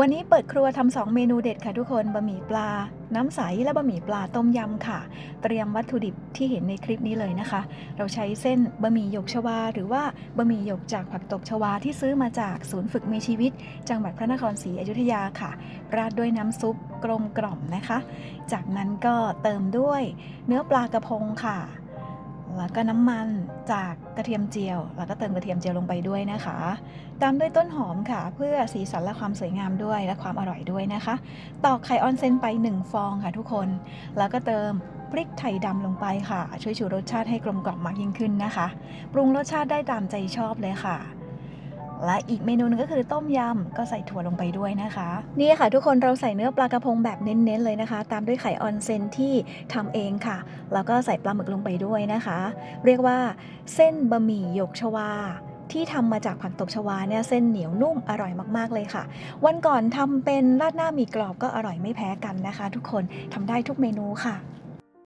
วันนี้เปิดครัวทำสองเมนูเด็ดค่ะทุกคนบะหมี่ปลา น้ำใสและบะหมี่ปลาต้มยำค่ะ เตรียมวัตถุดิบที่เห็นในคลิปนี้เลยนะคะ เราใช้เส้นบะหมี่หยกชวา หรือว่าบะหมี่หยกจากผักตบชวาที่ซื้อมาจากศูนย์ฝึกมีชีวิต จังหวัดพระนครศรีอยุธยาค่ะ ราดด้วยน้ำซุปกลมกล่อมนะคะ จากนั้นก็เติมด้วยเนื้อปลากระพงค่ะ แล้วก็น้ำมันจากกระเทียมเจียว แล้วก็เติมกระเทียมเจียวลงไปด้วยนะคะ ตามด้วยต้นหอมค่ะ เพื่อสีสันและความสวยงามด้วยและความอร่อยด้วยนะคะ ตอกไข่ออนเซนไป 1 ฟองค่ะทุกคน แล้วก็เติมพริกไทยดำลงไปค่ะ ช่วยชูรสชาติให้กลมกล่อมมากยิ่งขึ้นนะคะ ปรุงรสชาติได้ตามใจชอบเลยค่ะ และอีกเมนูหนึงก็คือต้มยำก็ใส่ถั่วลงไปด้วยนะคะ นี่ค่ะทุกคนเราใส่เนื้อปลากระพงแบบเน้นๆเลยนะคะ ตามด้วยไข่ออนเซนที่ทำเองค่ะ แล้วก็ใส่ปลาหมึกลงไปด้วยนะคะ เรียกว่าเส้นบะหมี่หยกชวาที่ทำมาจากผักตบชวาเนี่ยเส้นเหนียวนุ่มอร่อยมากๆเลยค่ะ วันก่อนทำเป็นราดหน้าหมี่กรอบก็อร่อยไม่แพ้กันนะคะ ทุกคนทำได้ทุกเมนูค่ะ